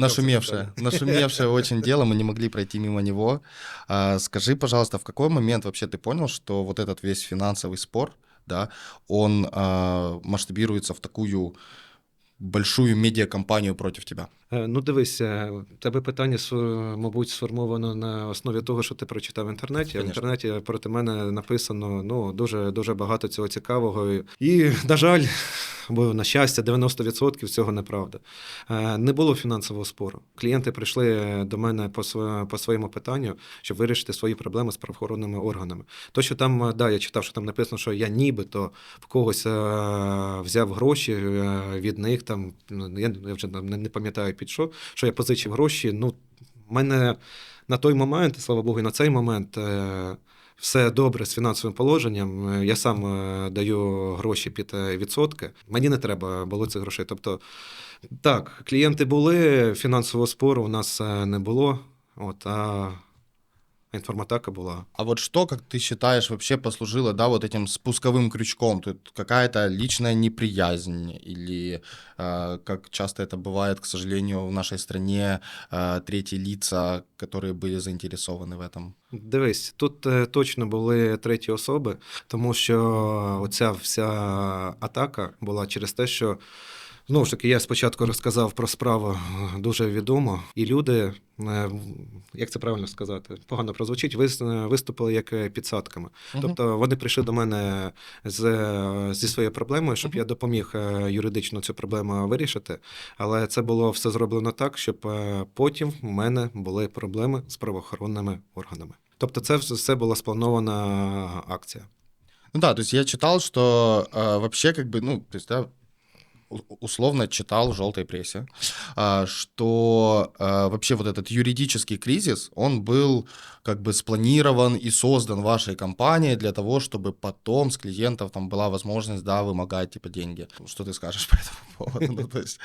Нашумевшее, нашумевшее очень дело, мы не могли пройти мимо него. А, скажи, пожалуйста, в какой момент вообще ты понял, что вот этот весь финансовый спор, да, он а, масштабируется в такую большую медіакомпанію проти тебе? Е, Ну, дивись, е, тебе питання, мабуть, сформовано на основі того, що ти прочитав в інтернеті. А в інтернеті проти мене написано ну, дуже, дуже багато цього цікавого. І, на жаль, бо на щастя, 90% цього неправда. Е, Не було фінансового спору. Клієнти прийшли до мене по, по своєму питанню, щоб вирішити свої проблеми з правоохоронними органами. То, що там, да, я читав, що там написано, що я нібито в когось взяв гроші від них, там, ну, я, вже не пам'ятаю під що, я позичив гроші. Ну, мене на той момент, і слава Богу, і на цей момент. е, Все добре з фінансовим положенням. Е, Я сам е, даю гроші під відсотки. Мені не треба було цих грошей. Тобто, так, клієнти були, фінансового спору у нас не було. От, а інформатака була. А вот что, как ты считаешь, вообще послужило, да, вот этим спусковым крючком? Тут какая-то личная неприязнь или, э, как часто это бывает, к сожалению, в нашей стране, э, третьи лица, которые были заинтересованы в этом? Дивись, тут точно були треті особи, тому що оця вся атака була через те, що знову ж таки я спочатку розказав про справу е, дуже відомо, і люди, е, як це правильно сказати, погано прозвучить, е, виступили як підсадками. Мгм. Тобто вони прийшли до мене з, зі своєю проблемою, щоб Мгм. я допоміг юридично цю проблему вирішити. Але це було все зроблено так, щоб потім в мене були проблеми з правоохоронними органами. Тобто, це все- була спланована акція. Ну да, то есть я читал, что э, вообще как бы, ну, то есть, да, условно читал в желтой прессе, а, что а, вообще вот этот юридический кризис, он был как бы спланирован и создан вашей компанией для того, чтобы потом с клиентов там была возможность, да, вымогать типа деньги. Что ты скажешь по этому поводу? Ну, то есть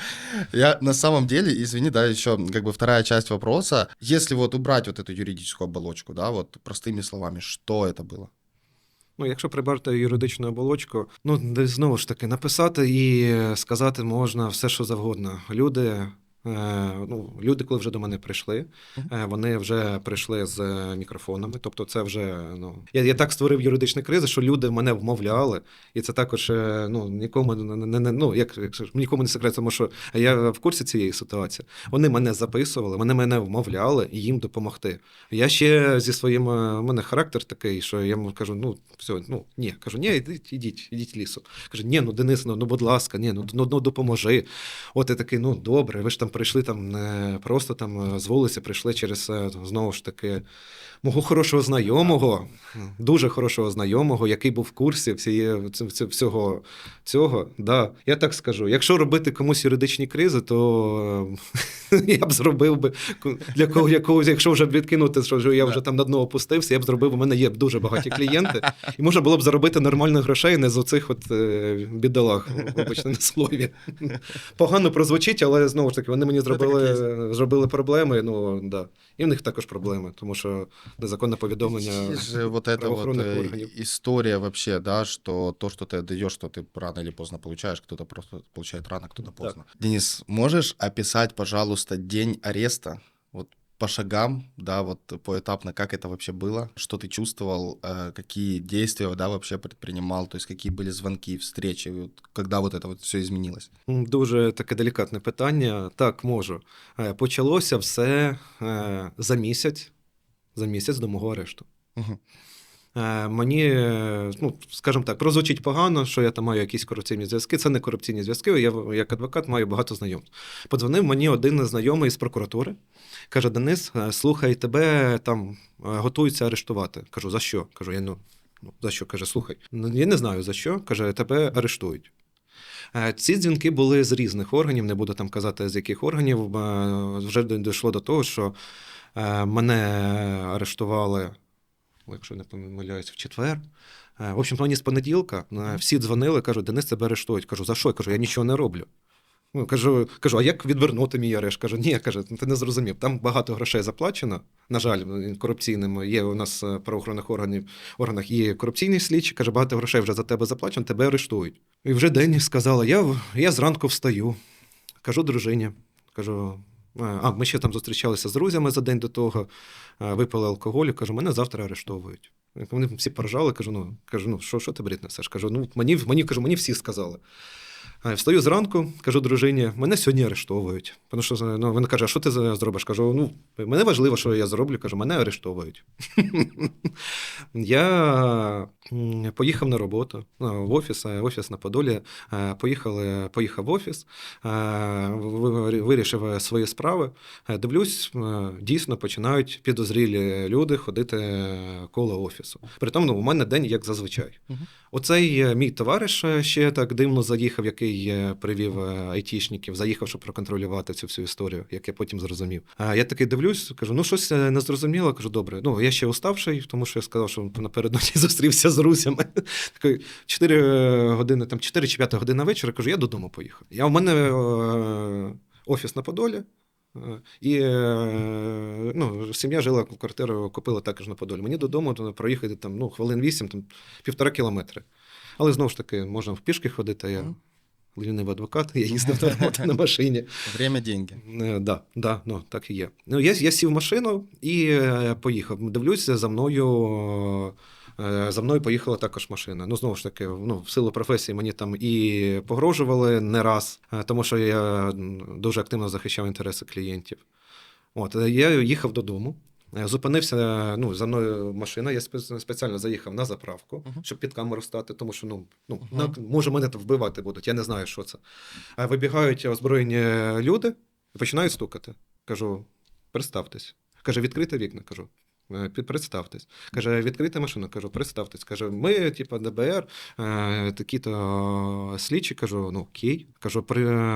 я на самом деле, извини, да, еще как бы вторая часть вопроса, если вот убрать вот эту юридическую оболочку, да, вот простыми словами, что это было? Ну, якщо прибрати юридичну оболочку, ну знову ж таки написати і сказати можна все, що завгодно. Люди. Е, Ну, люди, коли вже до мене прийшли, е, вони вже прийшли з мікрофонами. Тобто, це вже ну я, я так створив юридичний кризи, що люди мене вмовляли, і це також е, ну нікому не, не, ну як, нікому не секрет, тому що я в курсі цієї ситуації. Вони мене записували, вони мене вмовляли їм допомогти. Я ще зі своїм у мене характер такий, що я йому кажу: ну все, ну ні, кажу, ні, ідіть, ідіть, ідіть лісу. Каже, ні, ну Денис, ну, ну будь ласка, ні, ну, ну, ну допоможи. От я такий, ну добре, ви ж там прийшли там не просто там е, з вулиці, прийшли через е, знову ж таки мого хорошого знайомого, дуже хорошого знайомого, який був в курсі ц- всього цього. Да. Я так скажу. Якщо робити комусь юридичні кризи, то е, я б зробив би для кого якогось, якщо вже відкинути, що я вже там на дно опустився, я б зробив. У мене є дуже багаті клієнти, і можна було б заробити нормальних грошей не з оцих от бідолах, вибачте, на слові. Погано прозвучить, але знову ж таки, вони мені зробили, зробили проблеми. Ну да. І в них також проблеми, тому що незаконне повідомлення. Есть же вот эта вот правоохранных э, органов. история вообще, да, что то, что ты отдаешь, что ты рано или поздно получаешь, кто-то просто получает рано, кто-то Да. поздно. Денис, можешь описать, пожалуйста, день ареста? Вот по шагам, да, вот поэтапно, как это вообще было, что ты чувствовал, э, какие действия, да, вообще предпринимал, то есть какие были звонки, встречи, вот когда вот это вот все изменилось? М, Дуже таке делікатне питання. Так, можу. Е, Почалося все е, за місяць, за місяць до мого арешту. Мгм. Е, Мені, е, ну, скажімо так, прозвучить погано, що я там маю якісь корупційні зв'язки. Це не корупційні зв'язки. Я як адвокат маю багато знайомств. Подзвонив мені один знайомий з прокуратури. Каже: Денис, е, слухай, тебе там готуються арештувати. Кажу, за що? Кажу, я ну, за що? Каже, слухай. «Ну, Я не знаю за що. Каже, тебе арештують. Ці дзвінки були з різних органів, не буду там казати з яких органів. Вже дійшло до того, що мене арештували, якщо не помиляюсь, в четвер. Е, В общем, мені з понеділка е, всі дзвонили, кажуть, Денис тебе арештують. Кажу, за що? Я Кажу, я нічого не роблю. Ну, кажу, кажу, а як відвернути мій арешт? Кажу, ні, каже, ти не зрозумів. Там багато грошей заплачено. На жаль, корупційним є у нас е, правоохоронних органів органах є корупційні слідчі. Каже, багато грошей вже за тебе заплачено, тебе арештують. І вже день сказала: я, я зранку встаю. Кажу дружині, кажу, А, ми ще там зустрічалися з друзями за день до того, е, випили алкоголю, кажу, мене завтра арештовують. Вони всі поржали, кажу, ну, кажу, ну що, що ти брід несеш? Кажу, ну мені, мені, кажу, мені всі сказали. А, Встаю зранку, кажу дружині, мене сьогодні арештовують. Тому що ну, вона каже, а що ти зробиш? Кажу, ну, мене важливо, що я зроблю. Кажу, мене арештовують. Я поїхав на роботу в офіс, е, офіс на Подолі. Е, Поїхали, поїхав в офіс, е, ви- ви- вирішив е, свої справи. Е, Дивлюсь, е, дійсно починають підозрілі люди ходити е, коло офісу. Притом, ну, у мене день як зазвичай. Оцей е, мій товариш е, ще так дивно заїхав, який е, привів айтішників, заїхав, щоб проконтролювати цю всю історію, як я потім зрозумів. А я такий дивлюсь, кажу: ну щось не зрозуміло. Кажу, добре. Ну я ще уставший, тому що я сказав, що напередодні зустрівся з русями. Такий 4 години, там 4 чи 5 година вечора. Кажу, я додому поїхав. Я у мене офіс на Подолі. І е, ну, сім'я жила в квартиру, купила також на Подолі. Мені додому то проїхати там, ну, хвилин 8, там, півтора кілометри. Але знову ж таки, можна в пішки ходити. а Я лінивий адвокат, я їздив до роботи на машині. Время – деньги. Е, Да, да, ну, так і є. Ну, я, я сів в машину і е, поїхав. Дивлюся, за мною. Е, За мною поїхала також машина. Ну, знову ж таки, ну, в силу професії мені там і погрожували не раз, е, тому що я дуже активно захищав інтереси клієнтів. От, е, я їхав додому. Зупинився, ну, за мною машина, я спеціально заїхав на заправку, Мгм. щоб під камеру стати, тому що ну, ну, Мгм. на- може мене вбивати будуть, я не знаю, що це. А вибігають озброєні люди і починають стукати. Кажу, представтесь. Каже, відкрите вікна. Кажу. «Е, Представтесь. Каже, відкрийте машину. Кажу, представтесь. Каже, ми, типу, ДБР, е, такі-то слідчі. Кажу, ну окей. Кажу,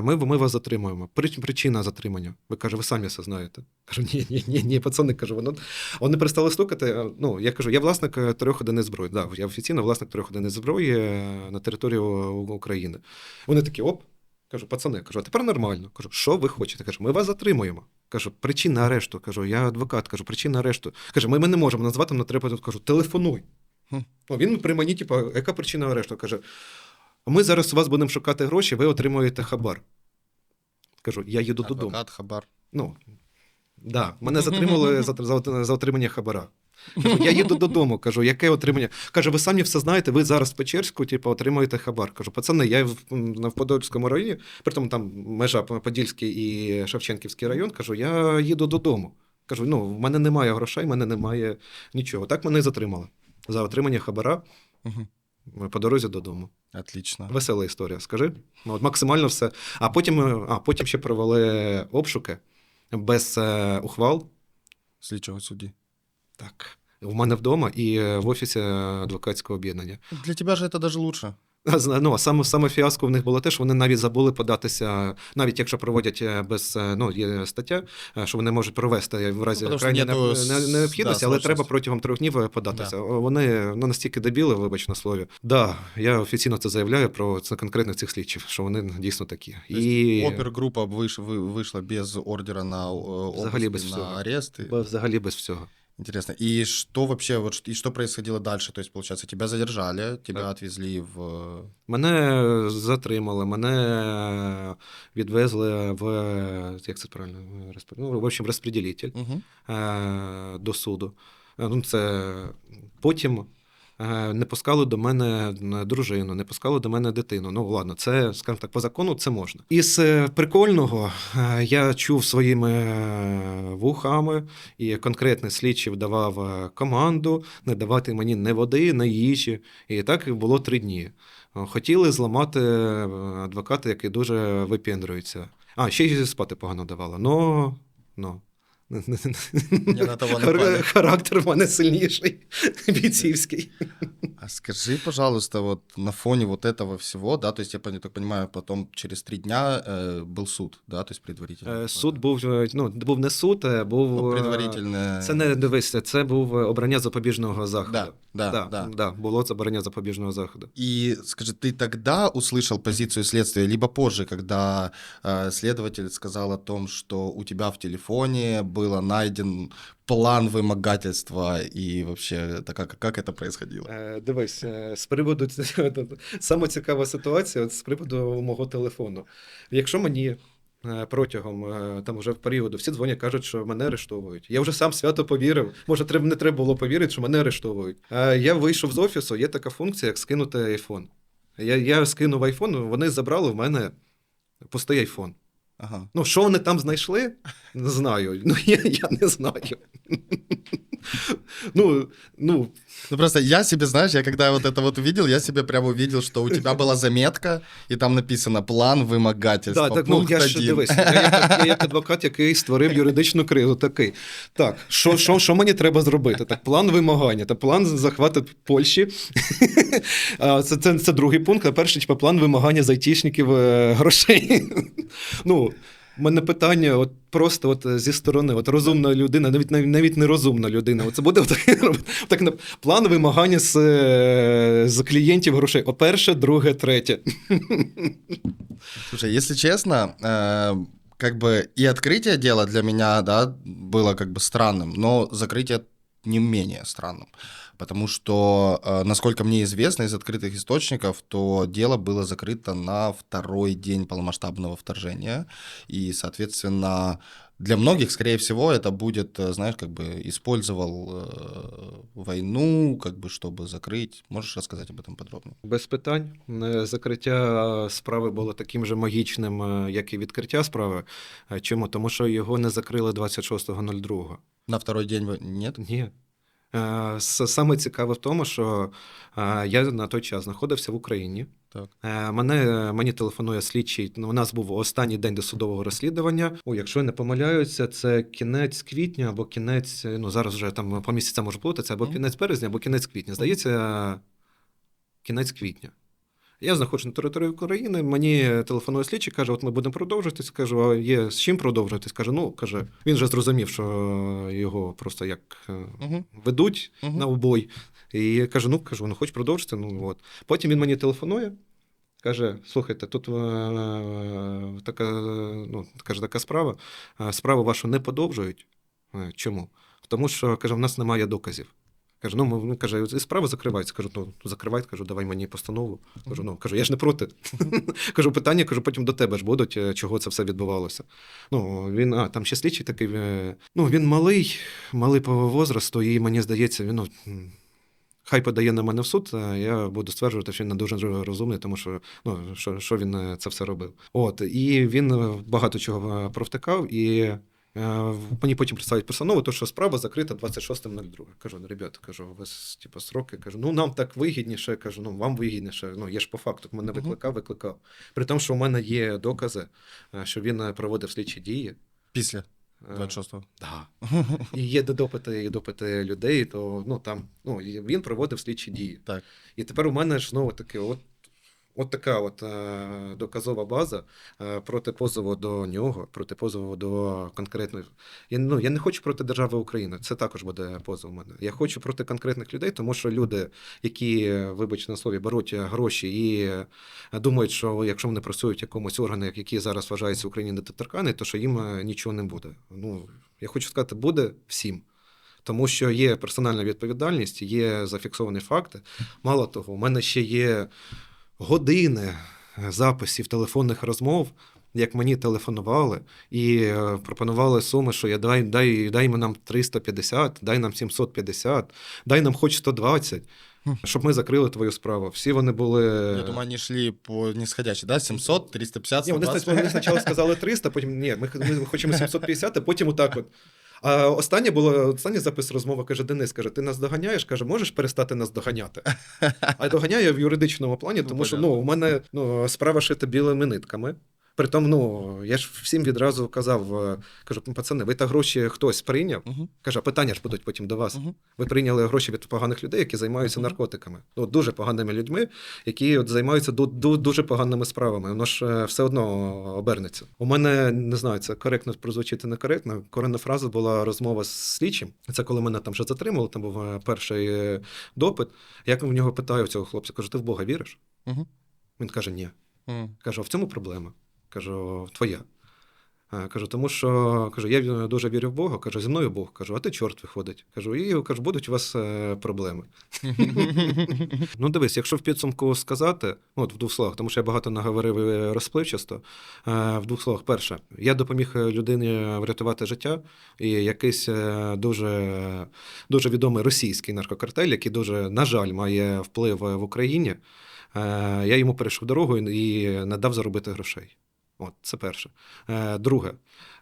ми, ми вас затримуємо. Причина затримання. Ви каже, ви самі все знаєте. Кажу, ні, ні, ні, ні, пацани, кажу, воно. Вони перестали стукати. Ну, я кажу, я власник е, трьох одиниць зброї. Да, я офіційно власник трьох одиниць зброї е, на території України. Вони такі, оп. Кажу, пацани, кажу, а тепер нормально. Кажу, що ви хочете? Кажу, ми вас затримуємо. Кажу, причина арешту. Кажу, я адвокат. Кажу, причина арешту. Каже, ми, ми не можемо назвати, нам треба. Кажу, телефонуй. Хм. Ну, він при мені, типу, яка причина арешту? Каже, ми зараз у вас будемо шукати гроші, ви отримуєте хабар. Кажу, я їду додому. Адвокат, хабар. Ну, да, мене затримали за, за, за отримання хабара. Кажу, я їду додому. Кажу, яке отримання? Каже, ви самі все знаєте, ви зараз в Печерську, типу, отримуєте хабар. Кажу, пацани, я в, в Подольському районі, притому там межа Подільський і Шевченківський район, кажу, я їду додому. Кажу, ну, в мене немає грошей, в мене немає нічого. Так мене і затримали за отримання хабара Мгм. по дорозі додому. Отлично. Весела історія, скажи. Ну, от максимально все. А потім, е, а потім ще провели обшуки без е, ухвал. Слідчого судді. Так. У мене вдома і е, в офісі адвокатського об'єднання. Для тебя же это даже лучше. А, зна- Ну, а саме, саме фіаско в них було те, що вони навіть забули податися, навіть якщо проводять е, без е, ну, є стаття, е, що вони можуть провести в разі Ну, тому що крайньої нету не- с- не- необхідності, да, але срочності. треба протягом трьох днів е, податися. О, Вони ну, настільки дебіли, вибач на слові. Да, я офіційно це заявляю про це конкретних цих слідчів, що вони дійсно такі. То есть І Опергруппа выш- вы- вышла без ордера на э, Взагалі обыск без и всього. на арест. и- б- взагалі без всього. Интересно. И что вообще, вот, и что происходило дальше? То есть, получается, тебя задержали, тебя Так. отвезли в... Мене затримали, мене відвезли в як це правильно ну, в общем, розподілитель е, до суду. Е, Ну, це потім не пускали до мене дружину, не пускали до мене дитину. Ну, ладно, це, скажімо так, по закону це можна. Із е, прикольного е, я чув своїми е, вухами, і конкретний слідчий давав е, команду не давати мені ні води, ні їжі. І так було три дні. Е, Хотіли зламати е, адвоката, який дуже випендрюється. А, ще й спати погано давала. Но, но. Не на того Хар- напали. Характер в мене сильніший, бійцівський. А скажи, пожалуйста, вот на фоне вот этого всего, да, то есть я пон- так понимаю, потом через три дня э, был суд, да, то есть предварительно. Е, Суд був, е, ну, був не суд, а був. Ну, е, предварительно. Це не дивися, це був е, обрання запобіжного заходу. Да, да, да, да. да, було це обрання запобіжного заходу. И скажи, ты тогда услышал позицию следствия, либо позже, когда э, следователь сказал о том, что у тебя в телефоне было найден план вымогательства и вообще это как, как это происходило? Е, Дивись, е, з приводу саме цікава ситуація от з приводу мого телефону. Якщо мені е, протягом е, там вже в періоду всі дзвонять, кажуть, що мене арештовують. Я вже сам свято повірив. Може, треба не треба було повірити, що мене арештовують. Е, Я вийшов з офісу, є така функція, як скинути айфон. Я, я скинув айфон, вони забрали в мене пустий айфон. Ага. Ну, що вони там знайшли, не знаю. Ну, я, я не знаю. Ну, ну, Ну просто я себе, знаешь, я когда вот это вот увидел, я себе прямо увидел, что у тебя была заметка, и там написано план вымогательства. Да, так, ну пункт я ж один. дивись, я як, я як адвокат, який створив юридичну кризу, такий. Так, що, що, що мені треба зробити? Так, план вимагання та план захвату Польщі. А, Це, це, це другий пункт, а перший типу, план вимагання з айтішників е, грошей. Ну, у мене питання, от просто от зі сторони, от розумна людина, навіть навіть, навіть нерозумна людина. От це буде отак, так, на- план вимагання з, е, з клієнтів грошей. О, перше, друге, третє. Слушай, если честно, э, как бы и открытие дела для меня, да, было как бы странным, но закрытие не менее странным. Потому что, э, насколько мне известно из открытых источников, то дело было закрыто на второй день полномасштабного вторжения. И, соответственно, для многих, скорее всего, это будет, э, знаешь, как бы использовал э, войну, как бы, чтобы закрыть. Можешь рассказать об этом подробнее? Без питань. Е, Закриття справи було таким же магічним, е, як і відкриття справи. Е, Чому? Тому що його не закрили 26.02. На второй день вы... нет? Ні. Е, Саме цікаве в тому, що е, я на той час знаходився в Україні. Так. Е, Мене, мені телефонує слідчий. Ну, у нас був останній день досудового розслідування. О, якщо я не помиляюся, це кінець квітня або кінець, ну зараз вже там по місяцям може плутатися, або кінець березня, або кінець квітня. Здається, кінець квітня. Я знаходжусь на території України, мені телефонує слідчий, каже, от ми будемо продовжуватись. Кажу, а є з чим продовжуватись? Каже, ну каже, він вже зрозумів, що його просто як Мгм. ведуть Мгм. на убой. І я кажу: ну кажу, ну хоч продовжити. Ну от. Потім він мені телефонує. Каже: слухайте, тут е, така, ну, каже, така справа. е, Справу вашу не подовжують. Чому? Тому що каже, в нас немає доказів. Каже, ну, ми- ну каже, і справа закривається. Кажу, ну закривайте, кажу, давай мені постанову. Кажу, ну кажу, я ж не проти. кажу, питання, кажу, потім до тебе ж будуть, е, чого це все відбувалося. Ну, він, а, там ще слідчий такий. е, Ну, він малий, малий по возрасту, і мені здається, він. Ну, Хай подає на мене в суд, а я буду стверджувати, що він не дуже розумний, тому що ну, що, що він е, це все робив. От, і він багато чого провтикав, і мені потім представить постанову, то що справа закрита 26.02. Кажу, ну, ребята, кажу, у вас типу, сроки. Кажу, ну нам так вигідніше, кажу, ну вам вигідніше. Ну, є ж по факту, мене викликав, викликав. При тому, що у мене є докази, е, що він е, проводив слідчі дії. Після Е, 26-го. Да. І є допити, і допити людей, то ну там ну він проводив слідчі дії. Так. І тепер у мене ж знову таки, от, от така от е, доказова база е, проти позову до нього, проти позову до конкретної. Я, ну, я не хочу проти держави України. Це також буде позов у мене. Я хочу проти конкретних людей, тому що люди, які, е, вибач на слові, беруть гроші і е, думають, що якщо вони працюють в якомусь органі, які зараз вважаються в Україні недоторкані, то що їм нічого не буде. Ну, я хочу сказати, буде всім. Тому що є персональна відповідальність, є зафіксовані факти. Мало того, у мене ще є години е, записів телефонних розмов, як мені телефонували і е, пропонували суми, що я дай, дай, дай нам 350, дай нам 750, дай нам хоч 120, Хм. щоб ми закрили твою справу. Всі вони були. Я думаю, они шли по нисходящей, да? 700, 350, Ні, вони, спочатку- вони спочатку сказали 300, потім ні, ми, ми хочемо 750, а потім отак от. А останнє було останній запис розмови каже: Денис, каже, ти нас доганяєш? каже, можеш перестати нас доганяти? А доганяю в юридичному плані, Ну, тому що ну, у мене ну, справа шита білими нитками. Притом, ну, я ж всім відразу казав, е, кажу, пацани, ви та гроші хтось прийняв. Мгм, Каже, питання ж будуть потім до вас. мгм. Ви прийняли гроші від поганих людей, які займаються Мгм. наркотиками. Ну, дуже поганими людьми, які от займаються ду- ду- дуже поганими справами. Воно ж е, все одно обернеться. У мене не знаю, це коректно прозвучити некоректно. Коренна фраза була розмова з слідчим. Це коли мене там вже затримали, там був е, перший допит. Я в нього питаю цього хлопця: кажу, ти в Бога віриш? Мгм. Він каже, ні. М. Кажу, а в цьому проблема? Кажу, твоя. Е, Кажу, тому що кажу, я дуже вірю в Бога. Кажу, зі мною Бог. Кажу, а ти чорт виходить. Кажу, і кажу, будуть у вас е, проблеми. Ну, дивись, якщо в підсумку сказати, ну, от в двох словах, тому що я багато наговорив розпливчасто. е, В двох словах, перше, я допоміг людині врятувати життя, і якийсь дуже, дуже відомий російський наркокартель, який дуже, на жаль, має вплив в Україні. Я йому перейшов дорогу і і не дав заробити грошей. От, це перше. Е, Друге,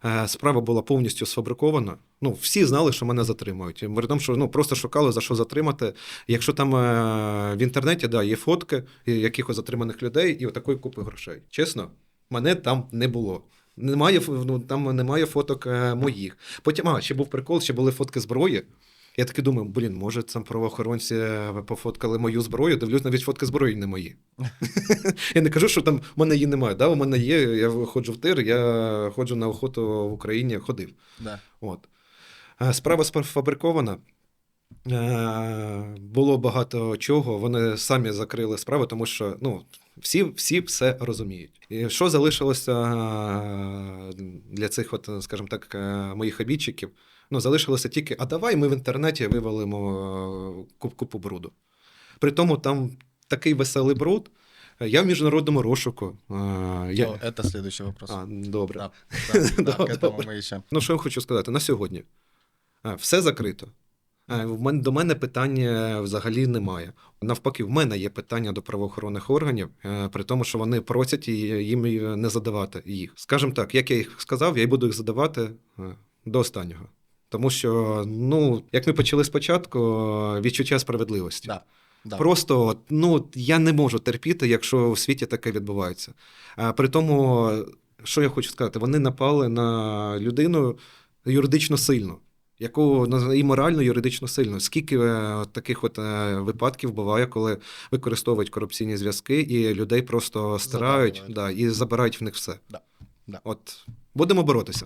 е, справа була повністю сфабрикована. Ну, всі знали, що мене затримують. При тому, що ну, просто шукали, за що затримати. Якщо там е, в інтернеті да, є фотки якихось затриманих людей і отакої купи грошей. Чесно, мене там не було. Немає, ну, там немає фоток е, моїх. Потім, а, ще був прикол, ще були фотки зброї. Я таки думаю, блін, може, там правоохоронці е, пофоткали мою зброю, дивлюсь, навіть фотки зброї не мої. я не кажу, що там в мене її немає. Да, у мене є, я ходжу в тир, я ходжу на охоту в Україні, ходив. Да. От. Е, Справа сфабрикована. Е, Було багато чого. Вони самі закрили справу, тому що ну, всі, всі все розуміють. І що залишилося для цих, от, скажімо так, моїх обідчиків? Ну, залишилося тільки, а давай ми в інтернеті вивалимо е, куп- купу бруду. При тому там такий веселий бруд. Е, Я в міжнародному розшуку. Е, Я... О, Это следующий вопрос. А, добре. Да, да, да, Да, к этому добре. мы еще. Ну, що я хочу сказати, на сьогодні е, все закрито. Е, в мен- До мене питання взагалі немає. Навпаки, в мене є питання до правоохоронних органів, е, при тому, що вони просять і їм і не задавати їх. Скажімо так, як я їх сказав, я й буду їх задавати е, до останнього. Тому що, ну, як ми почали спочатку, відчуття справедливості. Да, да. Просто ну, я не можу терпіти, якщо в світі таке відбувається. А при тому, що я хочу сказати, вони напали на людину юридично сильно, яку і морально, і юридично сильно. Скільки е, таких от е, випадків буває, коли використовують корупційні зв'язки і людей просто стирають да, і забирають в них все. Да, да. От будемо боротися.